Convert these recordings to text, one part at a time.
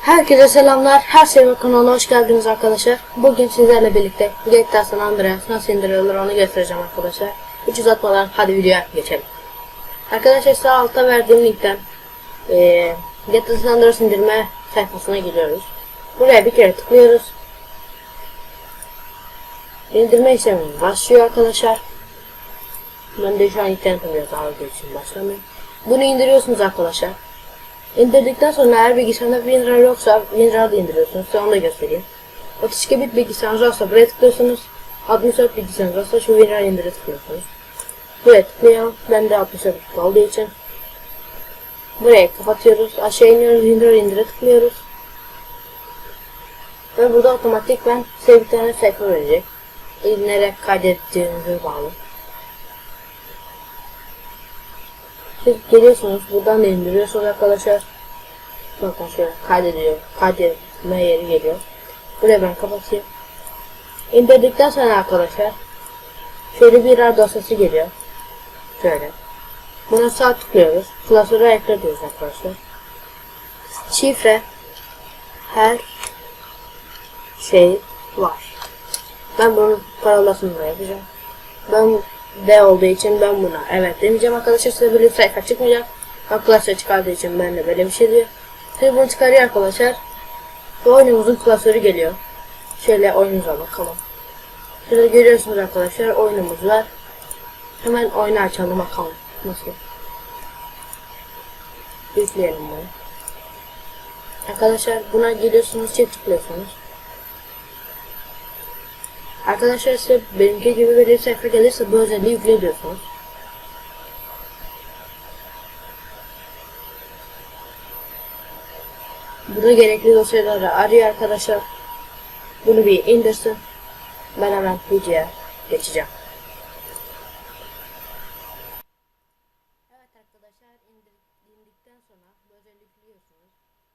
Herkese selamlar. Her şey kanalına hoş geldiniz arkadaşlar. Bugün sizlerle birlikte GTA San Andreas nasıl indirilir onu göstereceğim arkadaşlar. Hiç uzatmadan hadi videoya geçelim. Arkadaşlar sağ altta verdiğim linkten eee GTA San Andreas indirme sayfasına giriyoruz. Buraya bir kere tıklıyoruz. İndirme işlemi başlıyor arkadaşlar. Ben de şu an internetim biraz ağırlığı için başlamıyor. Bunu indiriyorsunuz arkadaşlar. İndirdikten sonra eğer bilgisayarında WinRAR yoksa WinRAR da indiriyorsunuz. Size onu da göstereyim. 32 bit bilgisayarınız varsa buraya tıklıyorsunuz. 64 bilgisayarınız varsa şu WinRAR indire tıklıyorsunuz. Buraya tıklayalım. Ben de 64 bit olduğu için. Buraya kapatıyoruz. Aşağı iniyoruz. WinRAR indire tıklıyoruz. Ve burada otomatik ben size bir tane sayfa verecek. Nereye kaydettiğinize bağlı. Siz geliyorsunuz buradan da indiriyorsunuz arkadaşlar. Bakın şöyle kaydediyor. Kaydetme yeri geliyor. Buraya ben kapatayım. İndirdikten sonra arkadaşlar şöyle bir RAR dosyası geliyor. Şöyle. Buna sağ tıklıyoruz. Klasöre ekle diyoruz arkadaşlar. Şifre her şey var. Ben bunun parolasını da yapacağım. Ben D olduğu için ben buna evet demeyeceğim arkadaşlar size böyle bir sayfa çıkmayacak. Arkadaşlar çıkardığı için ben de böyle bir şey diyor. Size bunu çıkarıyor arkadaşlar. Ve oyunumuzun klasörü geliyor. Şöyle oyunumuza bakalım. Şurada görüyorsunuz arkadaşlar oyunumuz var. Hemen oyunu açalım bakalım. Nasıl? Yükleyelim bunu. Arkadaşlar buna geliyorsunuz çift tıklıyorsunuz. Arkadaşlar size benimki gibi bir sayfa gelirse bu özelliği yükle diyorsunuz. Burada gerekli dosyaları arıyor arkadaşlar. Bunu bir indirsin. Ben hemen videoya geçeceğim.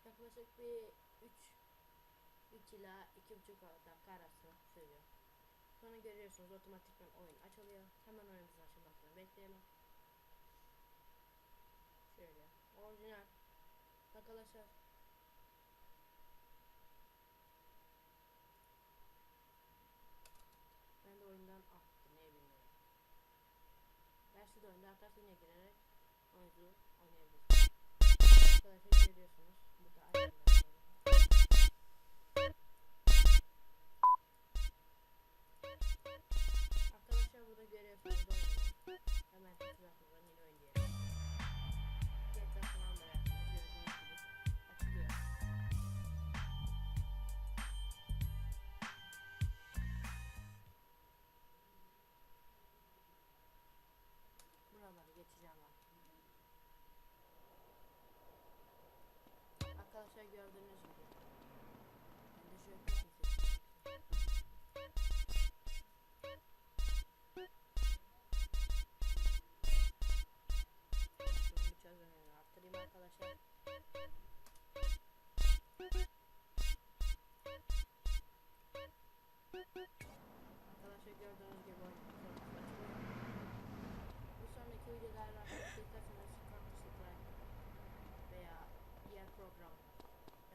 Yaklaşık bir 3 3 ila 2,5 dakika arası sürüyor. Görüyorsunuz otomatikman oyun açılıyor. Hemen oyunumuzun açılmasını bekleyelim. Şöyle. Orijinal. Arkadaşlar. Ben de oyundan attı. Niye bilmiyorum. Ben de oyunda atarsa yine girerek oyunu oynayabilirsiniz. Arkadaşlar görüyorsunuz. Burada ayarlar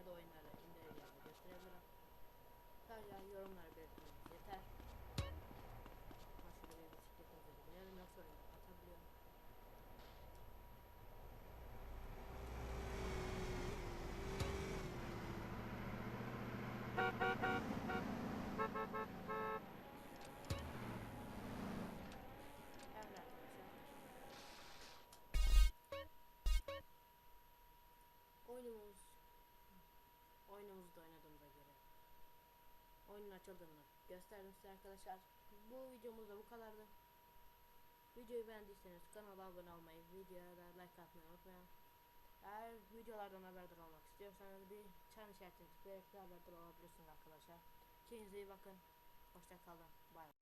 ya da oyunları indireceğimi gösterebilirim. Sadece yorumlara belirtmeniz yeter. Şöyle bir bisikletimize de binelim yoksa oyunu atabiliyorum. Evet oyunumuzu da oynadığımıza göre oyunun açıldığını gösterdim size arkadaşlar. Bu videomuz da bu kadardı. Videoyu beğendiyseniz kanala abone olmayı, videoya da like atmayı unutmayın. Eğer videolardan haberdar olmak istiyorsanız bir çan işaretini tıklayarak da haberdar olabilirsiniz arkadaşlar. Kendinize iyi bakın. Hoşça kalın. Bay bay.